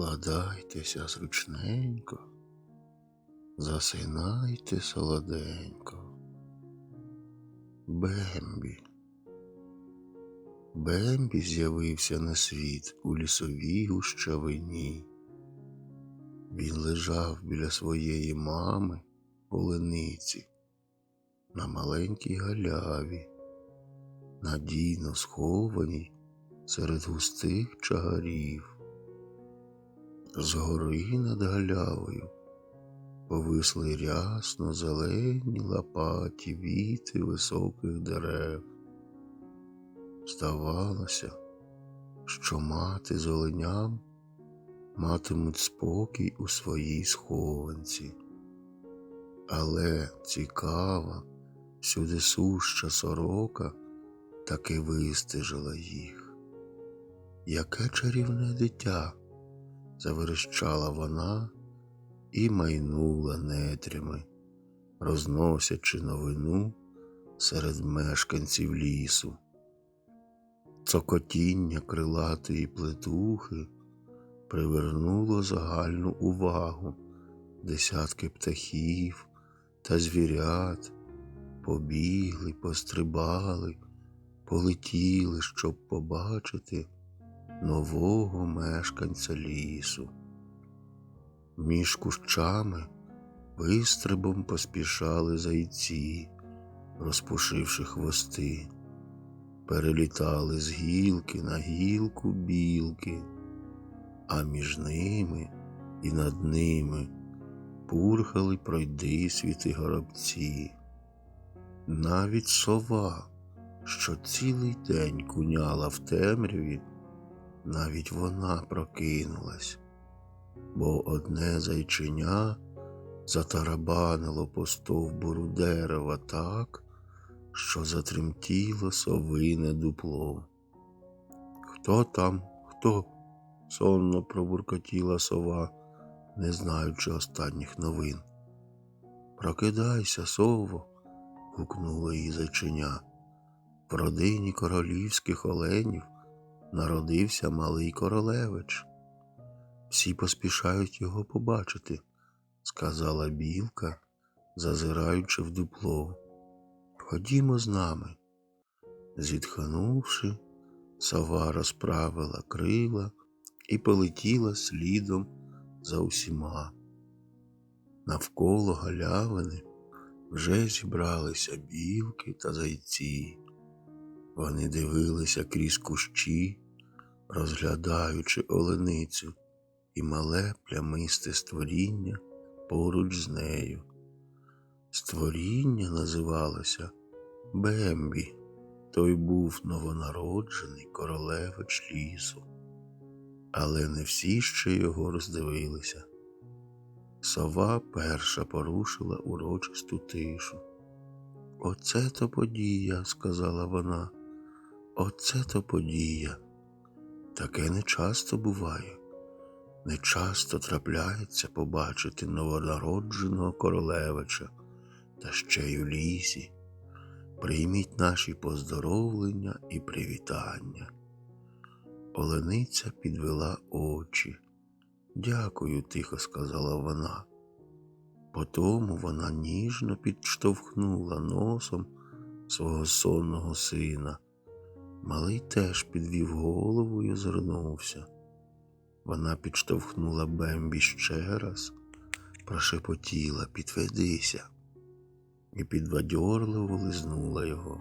Вкладайтеся зручненько, засинайте солоденько. Бембі. Бембі з'явився на світ у лісовій гущавині. Він лежав біля своєї мами полениці на маленькій галяві, надійно схованій серед густих чагарів. Згори над галявою повисли рясно зелені лопаті віти високих дерев. Здавалося, що мати з оленям матимуть спокій у своїй схованці. Але цікава, всюди суща сорока таки вистежила їх. Яке чарівне дитя! Заверещала вона і майнула нетрями, розносячи новину серед мешканців лісу. Цокотіння крилатої плетухи привернуло загальну увагу. Десятки птахів та звірят побігли, пострибали, полетіли, щоб побачити нового мешканця лісу. Між кущами вистрибом поспішали зайці, розпушивши хвости, перелітали з гілки на гілку білки, а між ними і над ними пурхали пройдисвіти горобці. Навіть сова, що цілий день куняла в темряві, навіть вона прокинулась, бо одне зайчиня затарабанило по стовбуру дерева так, що затремтіло совине дупло. Хто там, хто? сонно пробуркотіла сова, не знаючи останніх новин. Прокидайся, сово, гукнуло її зайчиня. В родині королівських оленів народився малий королевич. Всі поспішають його побачити, сказала білка, зазираючи в дупло. Ходімо з нами. Зітхнувши, сова розправила крила і полетіла слідом за усіма. Навколо галявини вже зібралися білки та зайці. Вони дивилися крізь кущі, розглядаючи оленицю і мале плямисте створіння поруч з нею. Створіння називалося Бембі. Той був новонароджений королевич лісу, але не всі ще його роздивилися. Сова перша порушила урочисту тишу. Оце то подія, сказала вона. Оце то подія. Таке не часто буває, не часто трапляється побачити новонародженого королевича та ще й у лісі. Прийміть наші поздоровлення і привітання. Олениця підвела очі. Дякую, тихо сказала вона. Потому вона ніжно підштовхнула носом свого сонного сина. Малий теж підвів голову і озирнувся. Вона підштовхнула Бембі ще раз, прошепотіла підведися і підбадьорливо лизнула його.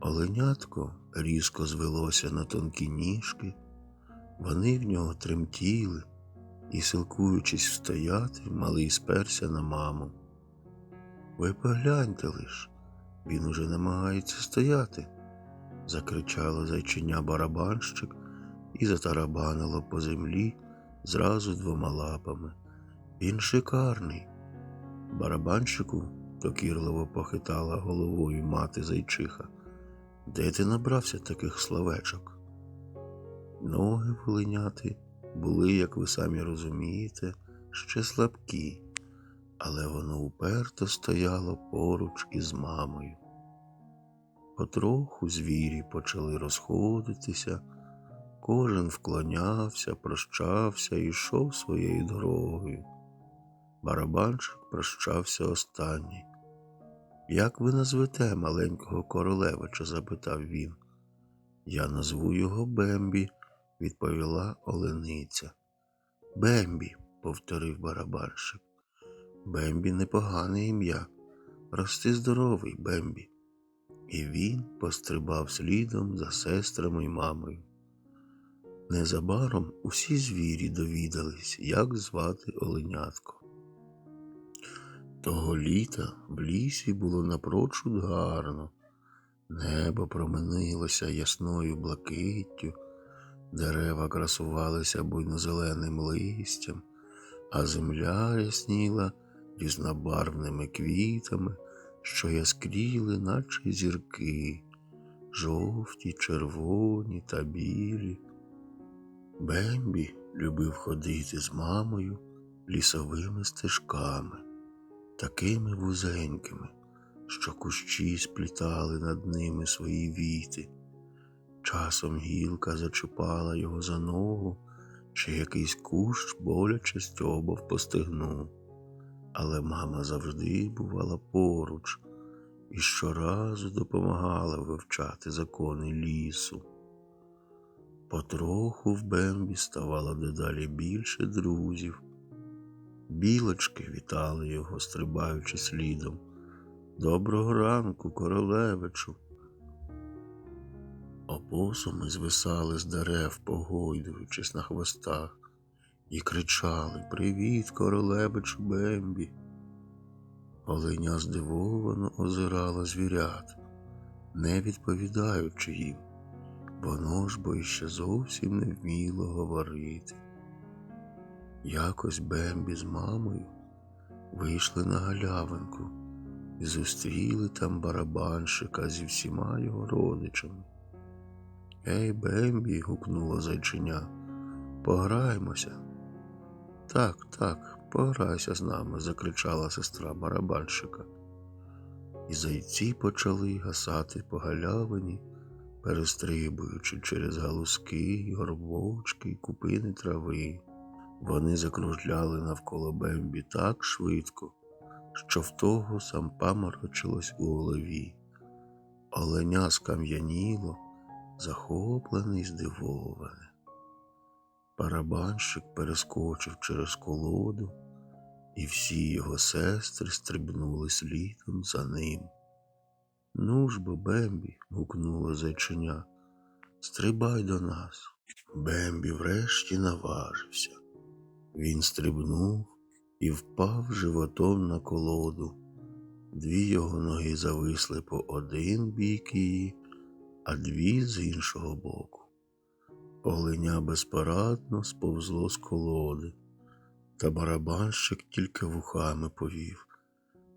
Оленятко різко звелося на тонкі ніжки, вони в нього тремтіли і, силкуючись встояти, малий сперся на маму. Ви погляньте лиш, він уже намагається стояти, закричало зайчиня барабанщик і затарабанило по землі зразу двома лапами. Він шикарний. Барабанщику докірливо похитала головою мати зайчиха. Де ти набрався таких словечок? Ноги волиняти були, як ви самі розумієте, ще слабкі, але воно уперто стояло поруч із мамою. Потроху звірі почали розходитися, Кожен вклонявся, прощався і йшов своєю дорогою. Барабанчик прощався останній. Як ви назвете маленького королевича? запитав він. Я назву його Бембі, відповіла олениця. Бембі, повторив барабанщик. Бембі непогане ім'я. Рости здоровий, Бембі. І він пострибав слідом за сестрами й мамою. Незабаром усі звірі довідались, як звати оленятко. Того літа в лісі було напрочуд гарно. Небо променилося ясною блакиттю, дерева красувалися буйнозеленим листям, а земля ясніла різнобарвними квітами, що яскріли, наче зірки, жовті, червоні та білі. Бембі любив ходити з мамою лісовими стежками, такими вузенькими, що кущі сплітали над ними свої віти. Часом гілка зачіпала його за ногу, чи якийсь кущ боляче стьобав по. Але мама завжди бувала поруч і щоразу допомагала вивчати закони лісу. Потроху в Бембі ставало дедалі більше друзів. Білочки вітали його, стрибаючи слідом. Доброго ранку, королевичу. Опосуми звисали з дерев, погойдуючись на хвостах, і кричали Привіт, королевичу Бембі. Оленя здивовано озирала звірят, не відповідаючи їм. Воно ж бо іще зовсім не вміло говорити. Якось Бембі з мамою вийшли на галявинку і зустріли там барабанщика зі всіма його родичами. Ей, Бембі, гукнуло зайчиня, пограємося. Так, так, пограйся з нами, закричала сестра барабанщика. І зайці почали гасати по галявині перестрибуючи через галузки, горбочки купини трави. Вони закружляли навколо Бембі так швидко, що в того сам паморочилось у голові. Оленя скам'яніло, захоплений, здивоване. Барабанщик перескочив через колоду, і всі його сестри стрибнули слідом за ним. Ну ж бо, Бембі, гукнуло зайчиня, стрибай до нас. Бембі врешті наважився. Він стрибнув і впав животом на колоду. Дві його ноги зависли по один бік її, а дві з іншого боку. Оленя безпорадно сповзло з колоди, та барабанщик тільки вухами повів.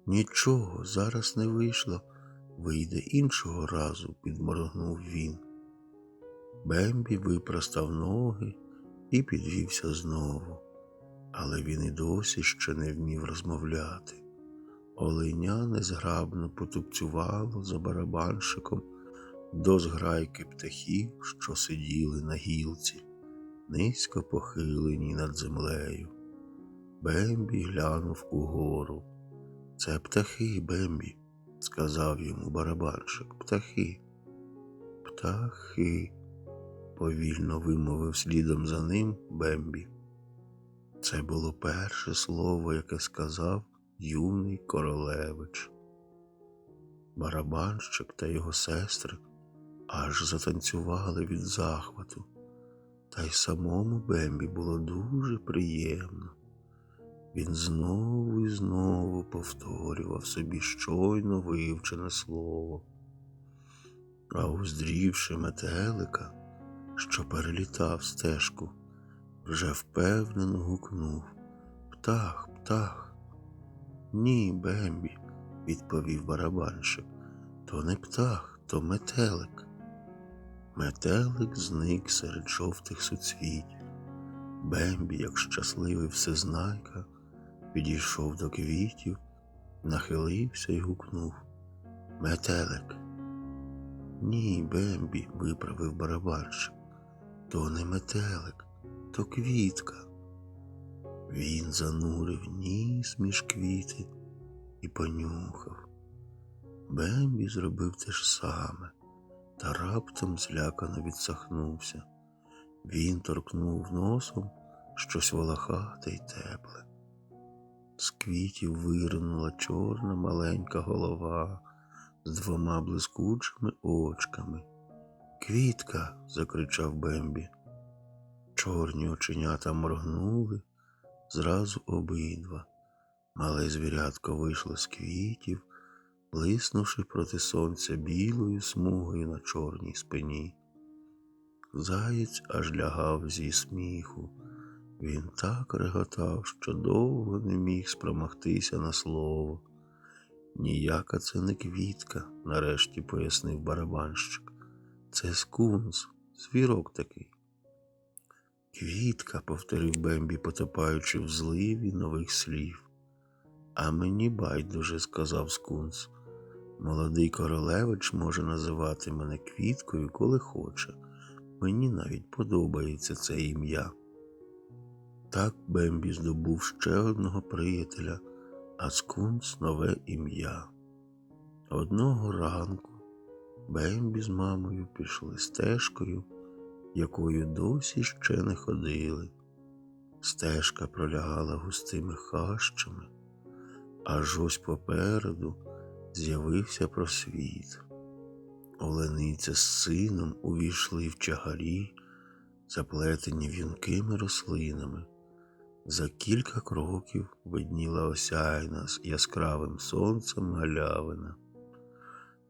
Нічого, зараз не вийшло. Вийде іншого разу, підморгнув він. Бембі випростав ноги і підвівся знову, але він і досі ще не вмів розмовляти. Оленя незграбно потупцювало за барабанщиком до зграйки птахів, що сиділи на гілці, низько похилені над землею. Бембі глянув угору. Це птахи, Бембі сказав йому барабанщик. Птахи, птахи, повільно вимовив слідом за ним Бембі. Це було перше слово, яке сказав юний королевич. Барабанщик та його сестри аж затанцювали від захвату, та й самому Бембі було дуже приємно. Він знову і знову повторював собі щойно вивчене слово, а уздрівши метелика, що перелітав стежку, вже впевнено гукнув Птах, птах. Ні, Бембі, відповів барабанщик. То не птах, то метелик. Метелик зник серед жовтих суцвіть. Бембі, як щасливий всезнайка, підійшов до квітів, нахилився і гукнув Метелик. Ні, Бембі, виправив барабанщик. то не метелик, то квітка. Він занурив ніс між квіти і понюхав. Бембі зробив те ж саме та раптом злякано відсахнувся. Він торкнув носом щось волохате й тепле. З квітів виринула чорна маленька голова з двома блискучими очками. Квітка. закричав Бембі. Чорні оченята моргнули зразу обидва. Мале звірятко вийшло з квітів, блиснувши проти сонця білою смугою на чорній спині. Заєць аж лягав зі сміху. Він так реготав, що довго не міг спромогтися на слово. Ніяка це не квітка, нарешті пояснив барабанщик. Це скунс, звірок такий. Квітка, повторив Бембі, потопаючи в зливі нових слів. А мені байдуже, сказав скунс. Молодий королевич може називати мене квіткою, коли хоче. Мені навіть подобається це ім'я. Так Бембі здобув ще одного приятеля, а скунс нове ім'я. Одного ранку Бембі з мамою пішли стежкою, якою досі ще не ходили. Стежка пролягала густими хащами, аж ось попереду з'явився просвіт. Олениця з сином увійшли в чагарі, заплетені в'юнкими рослинами. За кілька кроків видніла осяйна з яскравим сонцем галявина.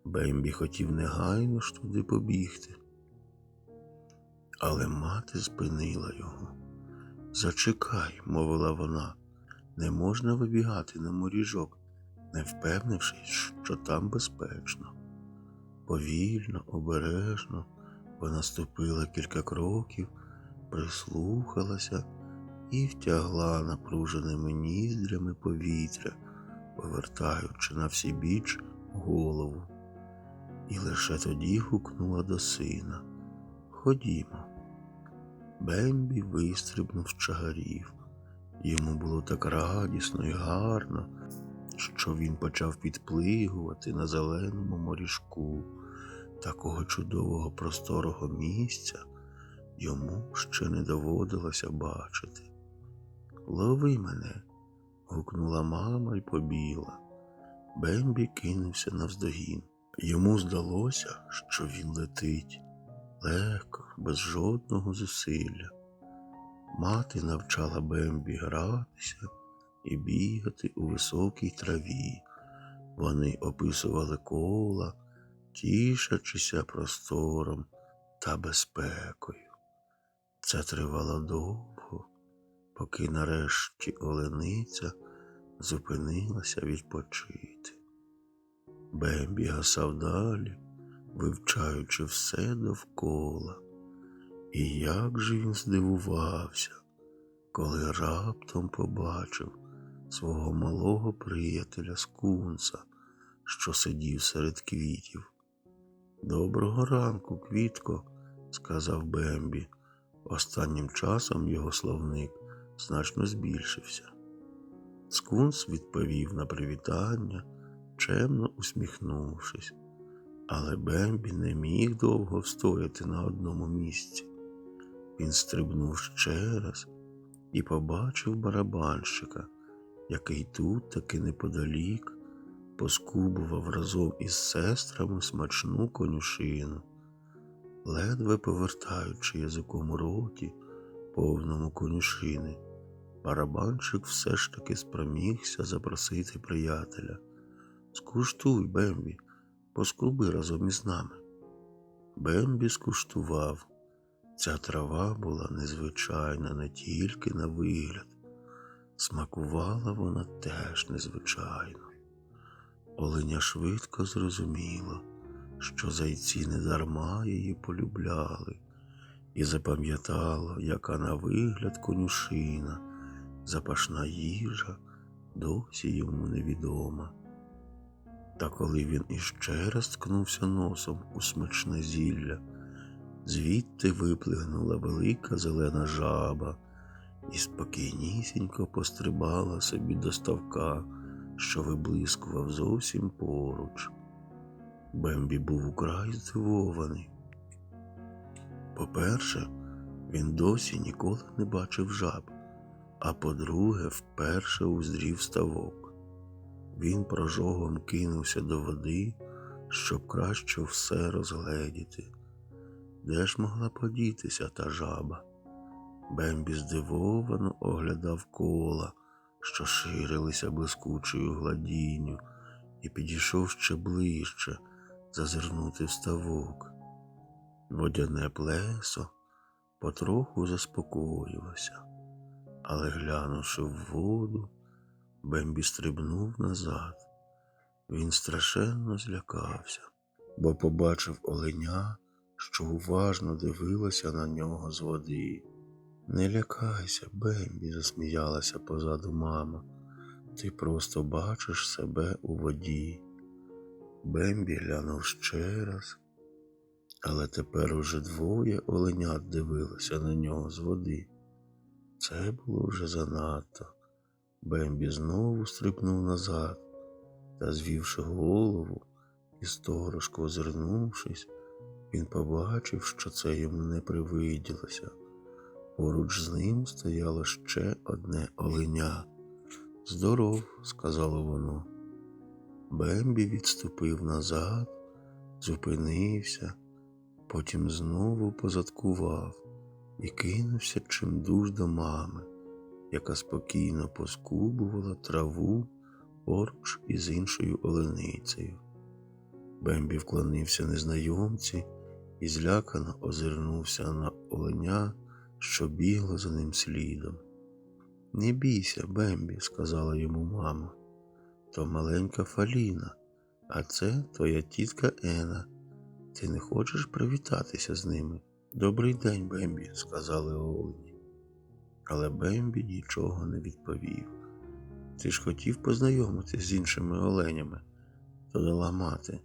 Бембі хотів негайно ж туди побігти. Але мати спинила його. Зачекай, мовила вона, не можна вибігати на моріжок, не впевнившись, що там безпечно. Повільно, обережно вона ступила кілька кроків, прислухалася і втягла напруженими ніздрями повітря, повертаючи на всі біч голову. І лише тоді гукнула до сина Ходімо. Бембі вистрибнув з чагарів. Йому було так радісно і гарно, що він почав підплигувати на зеленому морішку. Такого чудового просторого місця йому ще не доводилося бачити. Лови мене. гукнула мама й побіла. Бембі кинувся навздогін. Йому здалося, що він летить легко, без жодного зусилля. Мати навчала Бембі гратися і бігати у високій траві. Вони описували кола, тішачися простором та безпекою. Це тривало довго, поки нарешті олениця зупинилася відпочити. Бембі гасав далі, вивчаючи все довкола. І як же він здивувався, коли раптом побачив свого малого приятеля скунса, що сидів серед квітів. Доброго ранку, квітко, сказав Бембі. Останнім часом його словник значно збільшився. Скунс відповів на привітання, чемно усміхнувшись, але Бембі не міг довго встояти на одному місці. Він стрибнув ще раз і побачив барабанщика, який тут таки неподалік поскубував разом із сестрами смачну конюшину, ледве повертаючи язиком у роті, повному конюшини. Барабанщик все ж таки спромігся запросити приятеля. Скуштуй, Бембі, поскуби разом із нами. Бембі скуштував. Ця трава була незвичайна не тільки на вигляд, смакувала вона теж незвичайно. Оленя швидко зрозуміла, що зайці недарма її полюбляли, і запам'ятала, яка на вигляд конюшина, запашна їжа досі йому невідома. Та коли він іще раз ткнувся носом у смачне зілля, Звідти виплигнула велика зелена жаба і спокійнісінько пострибала собі до ставка, що виблискував зовсім поруч. Бембі був украй здивований. По-перше, він досі ніколи не бачив жаб, а по-друге, вперше уздрів ставок. Він прожогом кинувся до води, щоб краще все розгледіти. Де ж могла подітися та жаба? Бембі здивовано оглядав кола, що ширилися блискучою гладінню, і підійшов ще ближче зазирнути в ставок. Водяне плесо потроху заспокоїлося, але глянувши в воду, Бембі стрибнув назад. Він страшенно злякався, бо побачив оленя, що уважно дивилося на нього з води. Не лякайся, Бембі, засміялася позаду мама. Ти просто бачиш себе у воді. Бембі глянув ще раз, але тепер уже двоє оленят дивилися на нього з води. Це було вже занадто. Бембі знову стрибнув назад та, звівши голову і сторожко озирнувшись, він побачив, що це йому не привиділося. Поруч з ним стояло ще одне оленя. Здоров, сказало воно. Бембі відступив назад, зупинився, потім знову позадкував і кинувся чимдуж до мами, яка спокійно поскубувала траву поруч із іншою оленицею. Бембі вклонився незнайомці і злякано озирнувся на оленя, що бігло за ним слідом. Не бійся, Бембі, сказала йому мама. То маленька Фаліна, а це твоя тітка Ена. Ти не хочеш привітатися з ними? Добрий день, Бембі, сказали олені. Але Бембі нічого не відповів. Ти ж хотів познайомитися з іншими оленями, додала мати.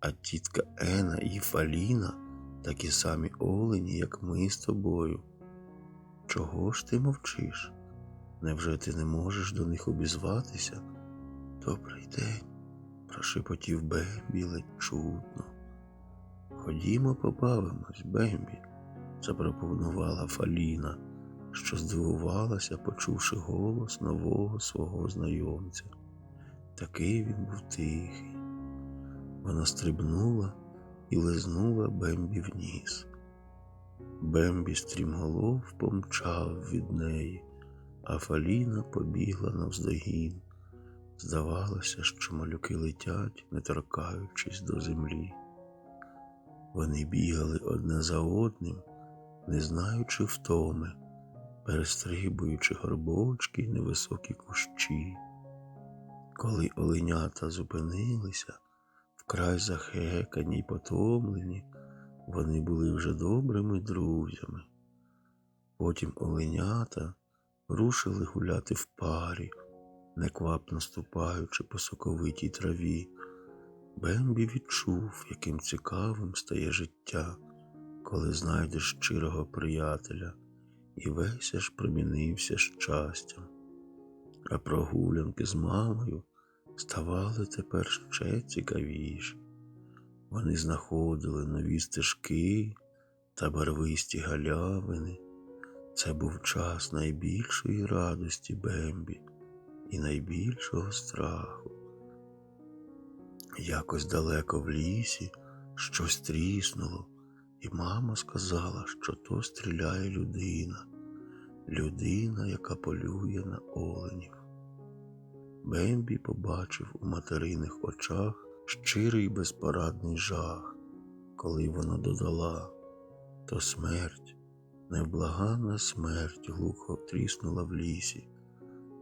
А тітка Ена і Фаліна такі самі олені, як ми з тобою. Чого ж ти мовчиш? Невже ти не можеш до них обізватися? Добрий день, прошепотів Бембі ледь чутно. Ходімо, побавимось, Бембі, запропонувала Фаліна, що здивувалася, почувши голос нового свого знайомця. Такий він був тихий. Вона стрибнула і лизнула Бембі в ніс. Бембі стрімголов помчав від неї, а Фаліна побігла навздогін. Здавалося, що малюки летять, не торкаючись до землі. Вони бігали одне за одним, не знаючи втоми, перестрибуючи горбочки й невисокі кущі. Коли оленята зупинилися, вкрай захекані й потомлені, вони були вже добрими друзями. Потім оленята рушили гуляти в парі, неквапно ступаючи по соковитій траві. Бембі відчув, яким цікавим стає життя, коли знайдеш щирого приятеля, і весь аж промінився щастям. А прогулянки з мамою ставали тепер ще цікавіші. Вони знаходили нові стежки та барвисті галявини. Це був час найбільшої радості Бембі і найбільшого страху. Якось далеко в лісі щось тріснуло, і мама сказала, що то стріляє людина, людина, яка полює на оленів. Бембі побачив у материних очах щирий безпорадний жах, коли вона додала, то смерть, невблаганна смерть глухо тріснула в лісі,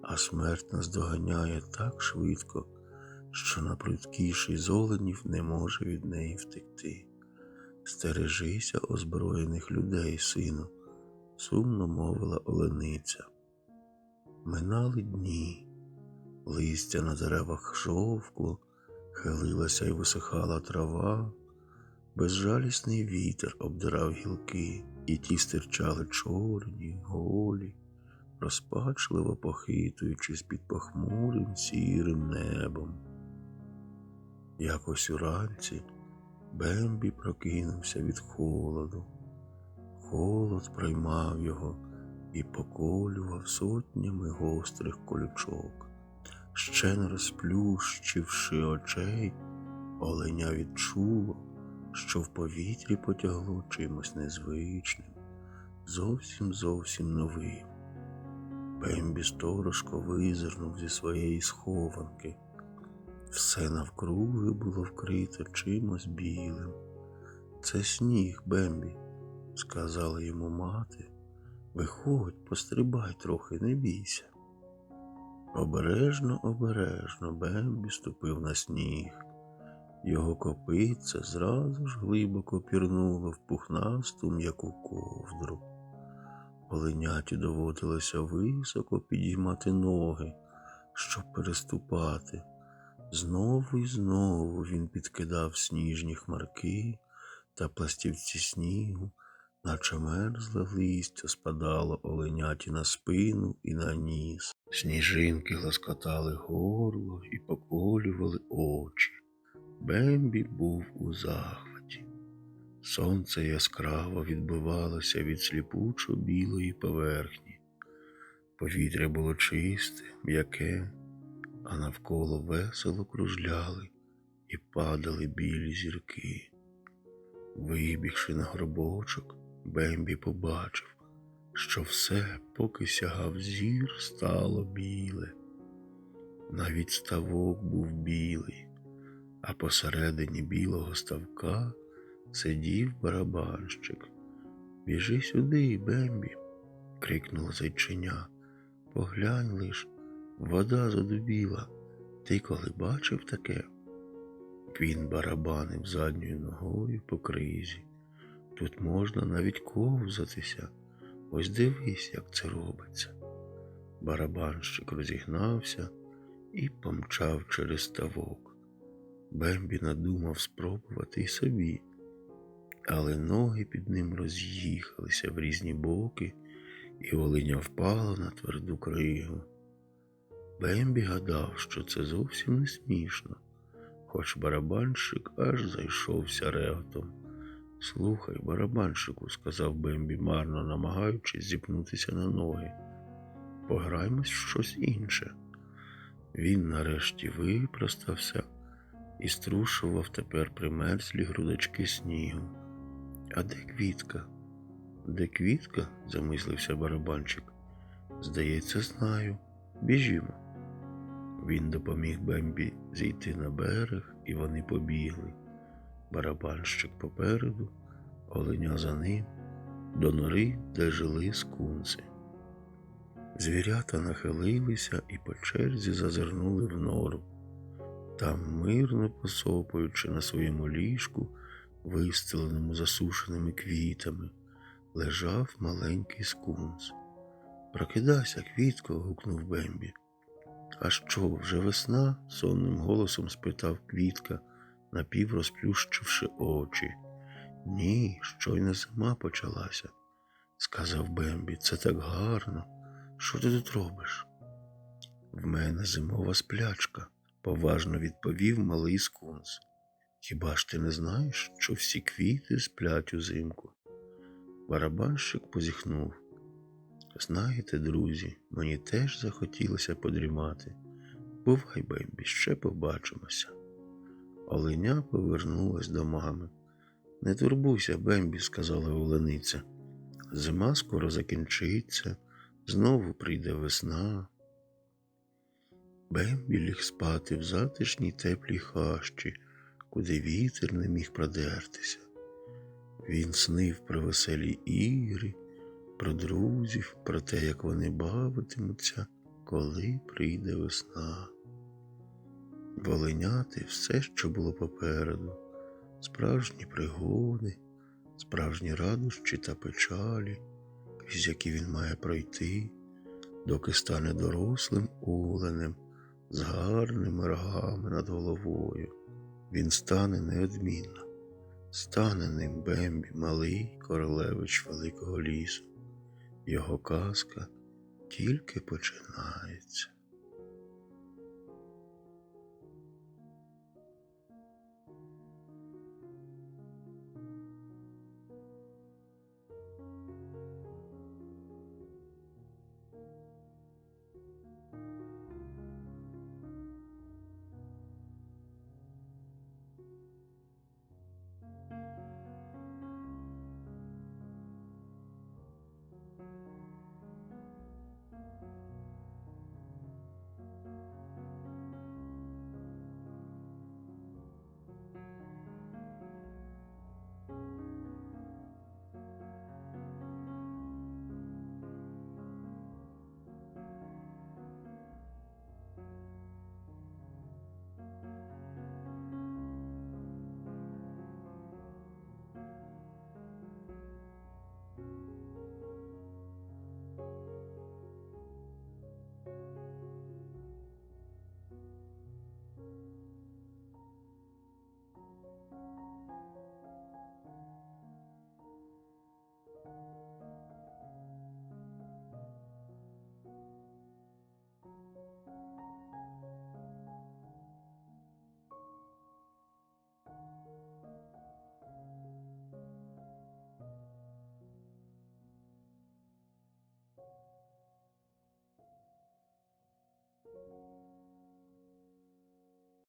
а смерть нас доганяє так швидко, що напрудкіший з оленів не може від неї втекти. Стережися озброєних людей, сину, сумно мовила олениця. Минали дні, листя на деревах жовкло, хилилася й висихала трава, Безжалісний вітер обдирав гілки, і ті стирчали чорні, голі, розпачливо похитуючись під похмурим сірим небом. Якось уранці Бембі прокинувся від холоду. Холод проймав його і поколював сотнями гострих колючок. Ще не розплющивши очей, оленя відчуло, що в повітрі потягло чимось незвичним, зовсім зовсім новим. Бембі сторожко визирнув зі своєї схованки. Все навкруги було вкрите чимось білим. Це сніг, Бембі, сказала йому мати. Виходь, пострибай трохи, не бійся. Обережно, обережно Бембі ступив на сніг. Його копиця зразу ж глибоко пірнуло в пухнасту м'яку ковдру. Оленяті доводилося високо підіймати ноги, щоб переступати. Знову і знову він підкидав сніжні хмарки та пластівці снігу, наче мерзле листя спадало оленяті на спину і на ніс. Сніжинки ласкотали горло і поколювали очі. Бембі був у захваті. Сонце яскраво відбивалося від сліпучо білої поверхні. Повітря було чисте, м'яке, а навколо весело кружляли і падали білі зірки. Вибігши на гробочок, Бембі побачив, що все, поки сягав зір, стало біле. Навіть ставок був білий, а посередині білого ставка сидів барабанщик. Біжи сюди, Бембі, крикнула зайчиня. Поглянь лиш, вода задубіла. Ти коли бачив таке? Він барабанив задньою ногою по кризі. Тут можна навіть ковзатися. Ось дивись, як це робиться. Барабанщик розігнався і помчав через ставок. Бембі надумав спробувати й собі, але ноги під ним роз'їхалися в різні боки, і оленя впала на тверду кригу. Бембі гадав, що це зовсім не смішно, хоч барабанщик аж зайшовся реготом. Слухай, барабанщику, сказав Бембі, марно намагаючись зіпнутися на ноги. Пограймось в щось інше. Він нарешті випростався і струшував тепер примерзлі грудочки снігу. А де квітка? Де квітка? замислився барабанчик. Здається, знаю. Біжімо. Він допоміг Бембі зійти на берег, і вони побігли. Барабанщик попереду, оленя за ним, до нори, де жили скунси. Звірята нахилилися і по черзі зазирнули в нору. Там, мирно посопуючи на своєму ліжку, вистеленому засушеними квітами, лежав маленький скунс. Прокидайся, квітко. гукнув Бембі. А що, вже весна? сонним голосом спитав Квітка, напіврозплющивши очі. Ні, щойно зима почалася, сказав Бембі. Це так гарно. Що ти тут робиш? В мене зимова сплячка, поважно відповів малий скунс. Хіба ж ти не знаєш, що всі квіти сплять узимку? Барабанщик позіхнув. Знаєте, друзі, мені теж захотілося подрімати. Бувай, Бембі, ще побачимося. Оленя повернулась до мами. Не турбуйся, Бембі, сказала Олениця. Зима скоро закінчиться, знову прийде весна. Бембі ліг спати в затишній теплій хащі, куди вітер не міг продертися. Він снив про веселі ігри, про друзів, про те, як вони бавитимуться, коли прийде весна. Воленяти все, що було попереду, справжні пригоди, справжні радощі та печалі, крізь які він має пройти, доки стане дорослим оленем з гарними рогами над головою. Він стане неодмінно, Стане ним Бембі, малий королевич великого лісу. Його казка тільки починається.